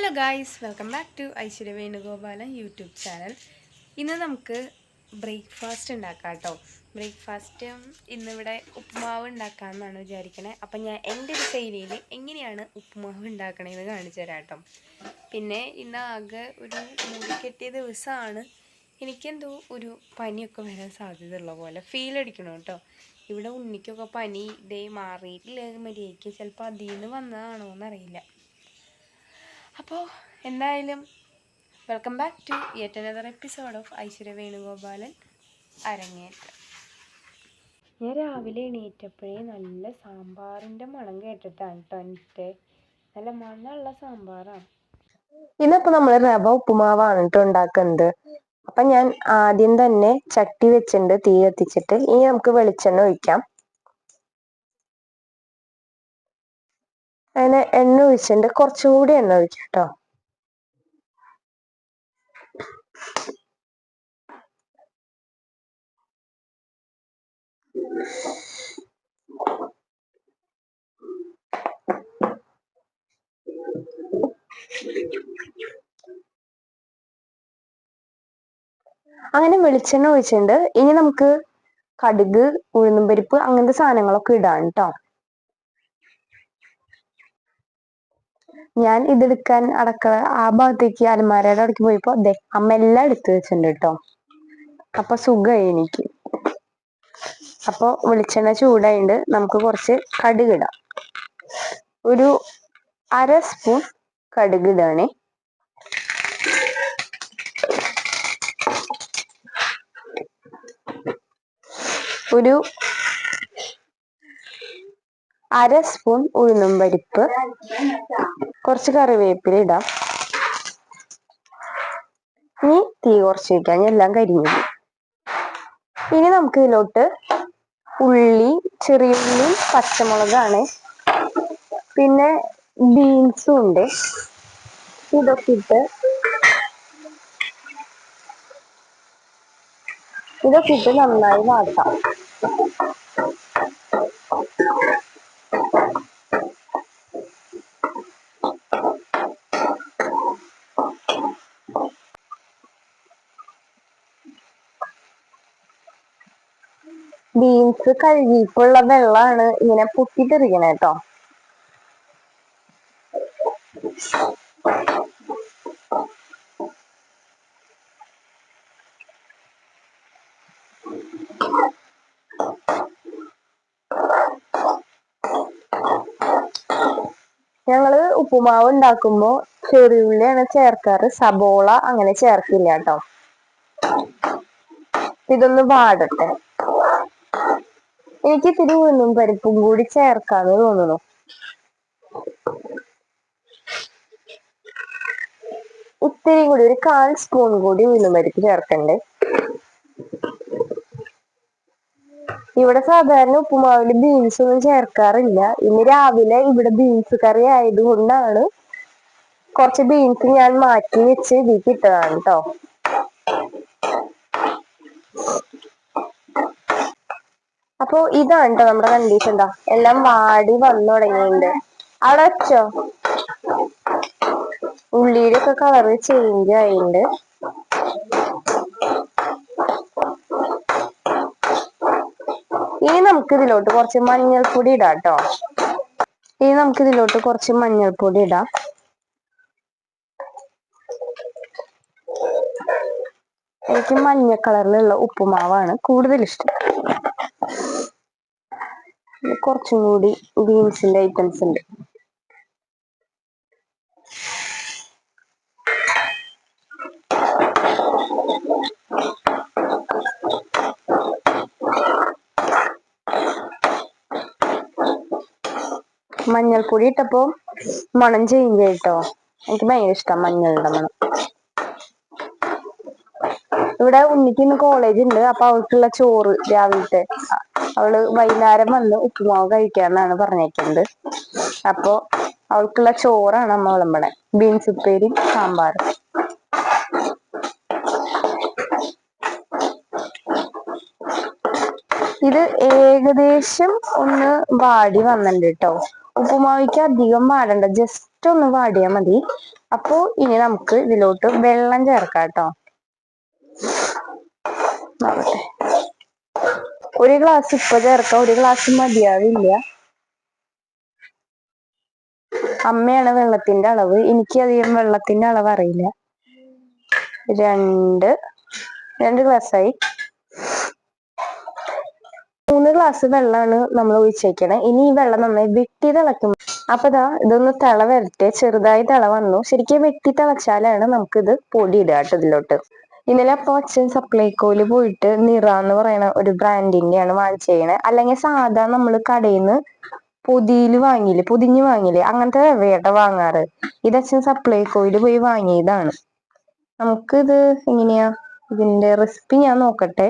Hello guys welcome back to Aishwarya Venugopalan YouTube channel ഇന്ന് നമുക്ക് breakfast ഉണ്ടാക്കാം കേട്ടോ ബ്രേക്ക്ഫാസ്റ്റ് ഇന്നിവിടെ ഉപ്പുമാവ് ഉണ്ടാക്കാമെന്നാണ് വിചാരിക്കണേ. അപ്പം ഞാൻ എന്റെ ഒരു ശൈലിയിൽ എങ്ങനെയാണ് ഉപ്പുമാവ് ഉണ്ടാക്കണമെന്ന് കാണിച്ചു തരാം കേട്ടോ പിന്നെ ഇന്ന് ആകെ ഒരു മൂടി കെട്ടിയ ദിവസമാണ്. എനിക്കെന്തോ ഒരു പനിയൊക്കെ വരാൻ സാധ്യതയുള്ള പോലെ ഫീൽ അടിക്കണം കേട്ടോ ഇവിടെ ഉണ്ണിക്കൊക്കെ പനി ഇതേ മാറിയിട്ടില്ല മര്യാദയ്ക്ക്. ചിലപ്പോൾ അതിൽ നിന്ന് വന്നതാണോ എന്നറിയില്ല അപ്പോൾ എന്തായാലും welcome back to yet another episode of Aishwarya Venugopalan അരങ്ങേറ്റം. ഞാൻ രാവിലെ എണീറ്റപ്പോഴേ നല്ല സാമ്പാറിന്റെ മണം കേട്ടിട്ടാണ് കേട്ടോ എനിക്ക് നല്ല മണമുള്ള സാമ്പാറാണ് ഇന്നിപ്പോ നമ്മൾ റവ ഉപ്പുമാവാണ് കേട്ടോ ഉണ്ടാക്കുന്നത്. അപ്പൊ ഞാൻ ആദ്യം തന്നെ ചട്ടി വെച്ചിട്ടുണ്ട് തീ കത്തിച്ചിട്ട്. ഇനി നമുക്ക് വെളിച്ചെണ്ണ ഒഴിക്കാം. അതിന് എണ്ണ ഒഴിച്ചിട്ടുണ്ട്. കുറച്ചുകൂടി എണ്ണ ഒഴിക്കാം കേട്ടോ അങ്ങനെ വെളിച്ചെണ്ണ ഒഴിച്ചിട്ടുണ്ട്. ഇനി നമുക്ക് കടുക് ഉഴുന്നും പരിപ്പ് അങ്ങനത്തെ സാധനങ്ങളൊക്കെ ഇടാം കേട്ടോ ഞാൻ ഇതെടുക്കാൻ അടക്കള ആ ഭാഗത്തേക്ക് അലമാരയുടെ അടക്കി പോയപ്പോ അതെ അമ്മ എല്ലാം എടുത്തു വെച്ചിട്ടുണ്ട് കേട്ടോ. അപ്പൊ സുഖമായി എനിക്ക്. അപ്പൊ വെളിച്ചെണ്ണ ചൂടായിട്ട് നമുക്ക് കുറച്ച് കടുക് ഇടാം. ഒരു അര സ്പൂൺ കടുക് ഇടാണേ. ഒരു അര സ്പൂൺ ഉഴുന്നും പരിപ്പ്. കുറച്ച് കറിവേപ്പില ഇടാം. ഇനി തീ കുറച്ച് വയ്ക്കാം എല്ലാം കരിഞ്ഞു. ഇനി നമുക്ക് ഇതിലോട്ട് ഉള്ളി ചെറിയ ഉള്ളിയും പച്ചമുളകാണ്. പിന്നെ ബീൻസും ഉണ്ട്. ഇതൊക്കെ ഇട്ട് ഇതൊക്കെ ഇട്ട് നന്നായി വാട്ടാം. ബീൻസ് കഴുകിയിട്ടുള്ള വെള്ളമാണ് ഇങ്ങനെ പൊട്ടിത്തെറിക്കണേ കേട്ടോ ഞങ്ങൾ ഉപ്പുമാവ് ഉണ്ടാക്കുമ്പോ ചെറിയുള്ളിയാണ് ചേർക്കാറ്. സബോള അങ്ങനെ ചേർക്കില്ല കേട്ടോ ഇതൊന്ന് വാടട്ടെ. എനിക്ക് തിരി ഉഴുന്നും പരിപ്പും കൂടി ചേർക്കാന്ന് തോന്നുന്നു. ഇത്തിരി കൂടി ഒരു കാൽ സ്പൂൺ കൂടി ഉഴുന്നും പരിപ്പ് ചേർക്കണ്ടേ? ഇവിടെ സാധാരണ ഉപ്പുമാവിൽ ബീൻസ് ഒന്നും ചേർക്കാറില്ല. ഇന്ന് രാവിലെ ഇവിടെ ബീൻസ് കറി ആയതുകൊണ്ടാണ് കുറച്ച് ബീൻസ് ഞാൻ മാറ്റി വെച്ച് ഇതിലേക്ക് ഇട്ടതാണ് കേട്ടോ അപ്പൊ ഇതാണ് കേട്ടോ നമ്മുടെ കണ്ടീഷൻ എന്താ എല്ലാം വാടി വന്നു തുടങ്ങിയിട്ടുണ്ട്. അവിടെ വെച്ചോ? ഉള്ളിയുടെ ഒക്കെ കളറ് ചേഞ്ച് ആയിട്ടുണ്ട്. ഇനി നമുക്ക് ഇതിലോട്ട് കുറച്ച് മഞ്ഞൾപ്പൊടി ഇടാം കേട്ടോ ഇനി നമുക്ക് ഇതിലോട്ട് കുറച്ച് മഞ്ഞൾപ്പൊടി ഇടാം. എനിക്ക് മഞ്ഞ കളറിലുള്ള ഉപ്പുമാവാണ് കൂടുതൽ ഇഷ്ടം കുറച്ചും കൂടി ബീൻസിന്റെ ഐറ്റംസ് ഉണ്ട്. മഞ്ഞൾപ്പൊടി ഇട്ടപ്പോ മണം ചേഞ്ച് ആയിട്ടോ എനിക്ക് ഭയങ്കര ഇഷ്ടം മഞ്ഞളുടെ മണം. ഇവിടെ ഉണ്ണിക്ക് ഇന്ന് കോളേജ് ഉണ്ട്. അപ്പൊ അവൾക്കുള്ള ചോറ് രാവിലത്തെ അവൾ വൈകുന്നേരം വന്ന് ഉപ്പുമാവ് കഴിക്കാന്നാണ് പറഞ്ഞേക്കുന്നത്. അപ്പൊ അവൾക്കുള്ള ചോറാണ് അമ്മ വിളമ്പണേ. ബീൻസ് ഉപ്പേരിയും സാമ്പാറും. ഇത് ഏകദേശം ഒന്ന് വാടി വന്നിട്ടുണ്ട് കേട്ടോ. ഉപ്പുമാവിക്ക് അധികം വാടണ്ട ജസ്റ്റ് ഒന്ന് വാടിയാൽ മതി. അപ്പോ ഇനി നമുക്ക് ഇതിലോട്ട് വെള്ളം ചേർക്കാം കേട്ടോ. നോക്കട്ടെ ഒരു ഗ്ലാസ് ഇപ്പൊ ചേർക്കാം ഒരു ഗ്ലാസ് മതിയാവില്ല. അമ്മയാണ് വെള്ളത്തിന്റെ അളവ്. എനിക്ക് അധികം വെള്ളത്തിന്റെ അളവ് അറിയില്ല രണ്ട് രണ്ട് ഗ്ലാസ്സായി മൂന്ന് ഗ്ലാസ് വെള്ളമാണ് നമ്മൾ ഒഴിച്ചേക്കണേ. ഇനി ഈ വെള്ളം നന്നായി വെട്ടി തിളക്കും. അപ്പൊ ദാ ഇതൊന്ന് തിള വരട്ടെ ചെറുതായി തിള വന്നു. ശരിക്കും വെട്ടി തിളച്ചാലാണ് നമുക്കിത് പൊടി ഇടുക കേട്ടോ ഇതിലോട്ട്. ഇന്നലെ അപ്പൊ അച്ഛൻ സപ്ലൈകോയിൽ പോയിട്ട് നിറ എന്ന് പറയുന്ന ഒരു ബ്രാൻഡിന്റെയാണ് വാങ്ങിച്ചേക്കണേ. അല്ലെങ്കിൽ സാധാ നമ്മൾ കടയിൽ നിന്ന് പൊതിയിൽ വാങ്ങിയില്ലേ പൊതിഞ്ഞ് വാങ്ങിയില്ലേ അങ്ങനത്തെ വേട്ട വാങ്ങാറ്. ഇത് അച്ഛൻ സപ്ലൈകോയിൽ പോയി വാങ്ങിയതാണ്. നമുക്കിത് എങ്ങനെയാ? ഇതിന്റെ റെസിപ്പി ഞാൻ നോക്കട്ടെ.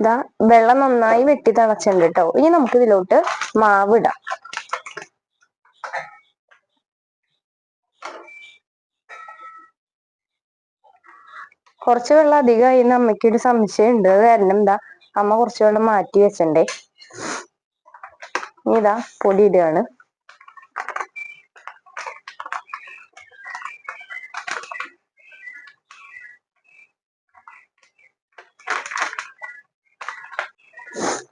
ഇതാ വെള്ളം നന്നായി വെട്ടി തിളച്ചിട്ടുണ്ട് കേട്ടോ ഇനി നമുക്ക് ഇതിലോട്ട് മാവ് ഇടാം. കുറച്ച് വെള്ളം അധികമായി എന്ന് അമ്മയ്ക്കൊരു സംശയം ഉണ്ട് അത് കാരണം എന്താ അമ്മ കുറച്ച് വെള്ളം മാറ്റി വെച്ചിണ്ടേ. ഇതാ പൊടി ഇടുകയാണ്.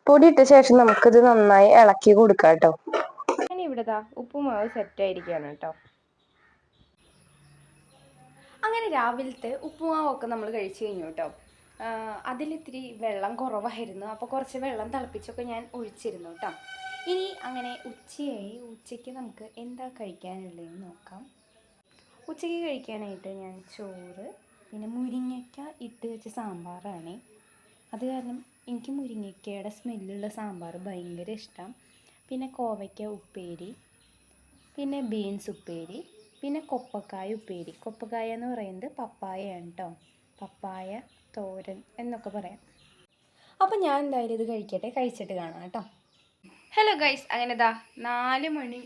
പൊടി ഇട്ട ശേഷം നമുക്കിത് നന്നായി ഇളക്കി കൊടുക്കാം കേട്ടോ ഞാൻ ഇവിടെ ഉപ്പുമാവ് സെറ്റ് ആയിരിക്കുകയാണ് കേട്ടോ. അങ്ങനെ രാവിലത്തെ ഉപ്പുമാവൊക്കെ നമ്മൾ കഴിച്ചു കഴിഞ്ഞു കേട്ടോ. അതിലിത്തിരി വെള്ളം കുറവായിരുന്നു. അപ്പോൾ കുറച്ച് വെള്ളം തിളപ്പിച്ചൊക്കെ ഞാൻ ഒഴിച്ചിരുന്നു കേട്ടോ. ഇനി അങ്ങനെ ഉച്ചയായി. ഉച്ചയ്ക്ക് നമുക്ക് എന്താ കഴിക്കാനുള്ളതെന്ന് നോക്കാം. ഉച്ചയ്ക്ക് കഴിക്കാനായിട്ട് ഞാൻ ചോറ് പിന്നെ മുരിങ്ങയ്ക്ക ഇട്ട് വെച്ച സാമ്പാറാണ്. അത് കാരണം എനിക്ക് മുരിങ്ങയ്ക്കയുടെ സ്മെല്ലുള്ള സാമ്പാർ ഭയങ്കര ഇഷ്ടം. പിന്നെ കോവയ്ക്ക ഉപ്പേരി പിന്നെ ബീൻസ് ഉപ്പേരി പിന്നെ കൊപ്പക്കായ ഉപ്പേരി. കൊപ്പക്കായ എന്ന് പറയുന്നത് പപ്പായയാണ് കേട്ടോ പപ്പായ തോരൻ എന്നൊക്കെ പറയാം. അപ്പം ഞാൻ എന്തായാലും ഇത് കഴിക്കട്ടെ. കഴിച്ചിട്ട് കാണാം കേട്ടോ. ഹലോ ഗൈസ് അങ്ങനെ ദാ നാല് മണി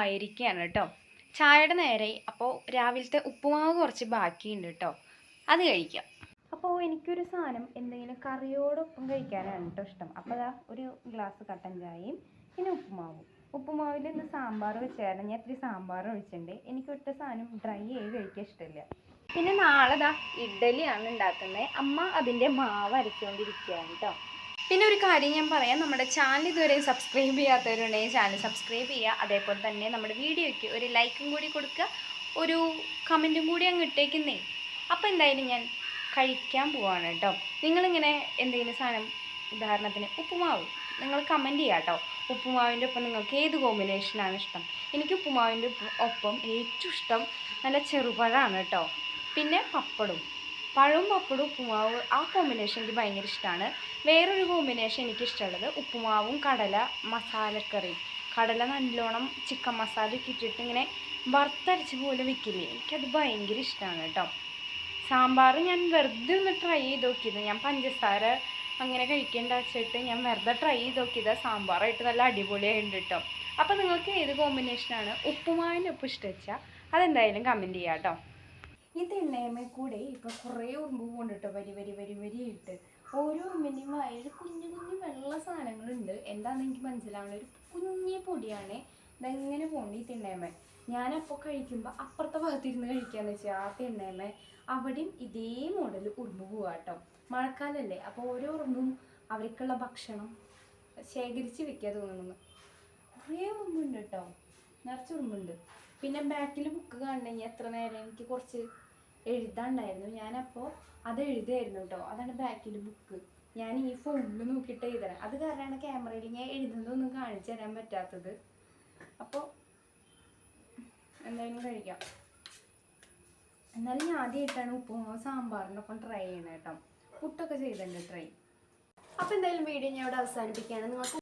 ആയിരിക്കുകയാണ് കേട്ടോ ചായയുടെ നേരെ അപ്പോൾ രാവിലത്തെ ഉപ്പുമാവ് കുറച്ച് ബാക്കിയുണ്ട് കേട്ടോ അത് കഴിക്കാം. അപ്പോൾ എനിക്കൊരു സാധനം എന്തെങ്കിലും കറിയോടൊപ്പം കഴിക്കാനാണ് കേട്ടോ ഇഷ്ടം. അപ്പോൾ അതാ ഒരു ഗ്ലാസ് കട്ടൻ ചായയും പിന്നെ ഉപ്പുമാവും. ഉപ്പുമാവിൽ ഇന്ന് സാമ്പാർ വെച്ചായിരുന്നു. ഞാൻ ഇത്തിരി സാമ്പാർ ഒഴിച്ചിട്ടുണ്ട്. എനിക്ക് ഒറ്റ സാധനം ഡ്രൈ ചെയ്ത് കഴിക്കാൻ ഇഷ്ടമില്ല. പിന്നെ നാളെ ദാ ഇഡ്ഡലിയാണ് ഉണ്ടാക്കുന്നത്. അമ്മ അതിന്റെ മാവ് അരച്ചുകൊണ്ടിരിക്കുകയാണ് കേട്ടോ പിന്നെ ഒരു കാര്യം ഞാൻ പറയാം. നമ്മുടെ ചാനൽ ഇതുവരെ സബ്സ്ക്രൈബ് ചെയ്യാത്തവരുണ്ടെങ്കിൽ ചാനൽ സബ്സ്ക്രൈബ് ചെയ്യുക. അതേപോലെ തന്നെ നമ്മുടെ വീഡിയോയ്ക്ക് ഒരു ലൈക്കും കൂടി കൊടുക്കുക. ഒരു കമന്റും കൂടി അങ്ങ് ഇട്ടേക്കുന്നേ. അപ്പോൾ എന്തായാലും ഞാൻ കഴിക്കാൻ പോവാണ് കേട്ടോ നിങ്ങളിങ്ങനെ എന്തെങ്കിലും സാധനം ഉദാഹരണത്തിന് ഉപ്പുമാവ് നിങ്ങൾ കമന്റ് ചെയ്യാം കേട്ടോ ഉപ്പുമാവിന്റെ ഒപ്പം നിങ്ങൾക്ക് ഏത് കോമ്പിനേഷനാണ് ഇഷ്ടം? എനിക്ക് ഉപ്പുമാവിന്റെ ഒപ്പം- ഏറ്റവും ഇഷ്ടം നല്ല ചെറുപഴമാണ് കേട്ടോ. പിന്നെ പപ്പടും പഴവും പപ്പടും ഉപ്പുമാവ് ആ കോമ്പിനേഷൻ എനിക്ക് ഭയങ്കര ഇഷ്ടമാണ്. വേറൊരു കോമ്പിനേഷൻ എനിക്ക് ഇഷ്ടമുള്ളത് ഉപ്പുമാവും കടല മസാലക്കറിയും. കടല നല്ലോണം ചിക്കൻ മസാല ഒക്കെ ഇട്ടിട്ട് ഇങ്ങനെ വറുത്തരച്ച് പോലെ വെക്കില്ലേ? എനിക്കത് ഭയങ്കര ഇഷ്ടമാണ് കേട്ടോ. സാമ്പാർ ഞാൻ വെറുതെ ഒന്ന് ട്രൈ ചെയ്ത് നോക്കിയത്. ഞാൻ പഞ്ചസാര അങ്ങനെ കഴിക്കേണ്ട വെച്ചിട്ട് ഞാൻ വെറുതെ ട്രൈ ചെയ്ത് നോക്കിയത് സാമ്പാറായിട്ട് നല്ല അടിപൊളിയായിട്ടുണ്ട് കേട്ടോ അപ്പോൾ നിങ്ങൾക്ക് ഏത് കോമ്പിനേഷനാണ് ഉപ്പുമാവിന്റെ ഉപ്പ് ഇഷ്ടം അതെന്തായാലും കമന്റ് ചെയ്യാം കേട്ടോ ഈ തെണ്ണയമ്മയിൽ കൂടെ ഇപ്പോൾ കുറേ ഉറുമ്പ് പോകുന്നുണ്ട് കേട്ടോ വരി വരി വരി വരിയായിട്ട് ഓരോ ഉറുമ്പിന്റെയും വായിൽ കുഞ്ഞു കുഞ്ഞു വെള്ള സാധനങ്ങളുണ്ട്. എന്താണെന്ന് എനിക്ക് മനസ്സിലാവുന്ന ഒരു കുഞ്ഞി പൊടിയാണ്. ഇതെങ്ങനെ പോകണ്ട ഈ ഞാനപ്പോൾ കഴിക്കുമ്പോൾ അപ്പുറത്തെ ഭാഗത്തിരുന്ന് കഴിക്കാന്ന് വെച്ചാൽ ആ പെണ്ണേമ്മ അവിടെയും ഇതേ മോഡൽ ഉറുമ്പ് പോവാ കേട്ടോ മഴക്കാലല്ലേ അപ്പോൾ ഓരോ ഉറുമ്പും അവർക്കുള്ള ഭക്ഷണം ശേഖരിച്ച് വെക്കുക തോന്നുന്നു. കുറേ ഉറുമ്പുണ്ട് കേട്ടോ. നിറച്ച് ഉറുമ്പുണ്ട്. പിന്നെ ബാക്കിൽ ബുക്ക് കാണണമെങ്കിൽ എത്ര നേരം എനിക്ക് കുറച്ച് എഴുതാണ്ടായിരുന്നു. ഞാനപ്പോൾ അത് എഴുതായിരുന്നു കേട്ടോ. അതാണ് ബാക്കിൽ ബുക്ക് ഞാൻ ഈ ഫോണിൽ നോക്കിയിട്ട് എഴുതണം. അത് കാരണമാണ് ക്യാമറയിൽ ഞാൻ എഴുതുന്നതൊന്നും കാണിച്ചു തരാൻ പറ്റാത്തത്. അപ്പോൾ എന്തായാലും കഴിക്കാം. എന്നാലും ഞാൻ ആദ്യമായിട്ടാണ് ഉപ്പുമാവ് സാമ്പാറിന്റെ ഒപ്പം ട്രൈ ചെയ്യണം കേട്ടോ. പുട്ടൊക്കെ ചെയ്തിട്ടുണ്ട് ട്രൈ അപ്പോൾ എന്തായാലും വീഡിയോ ഞാൻ ഇവിടെ അവസാനിപ്പിക്കുകയാണ്. നിങ്ങൾക്ക്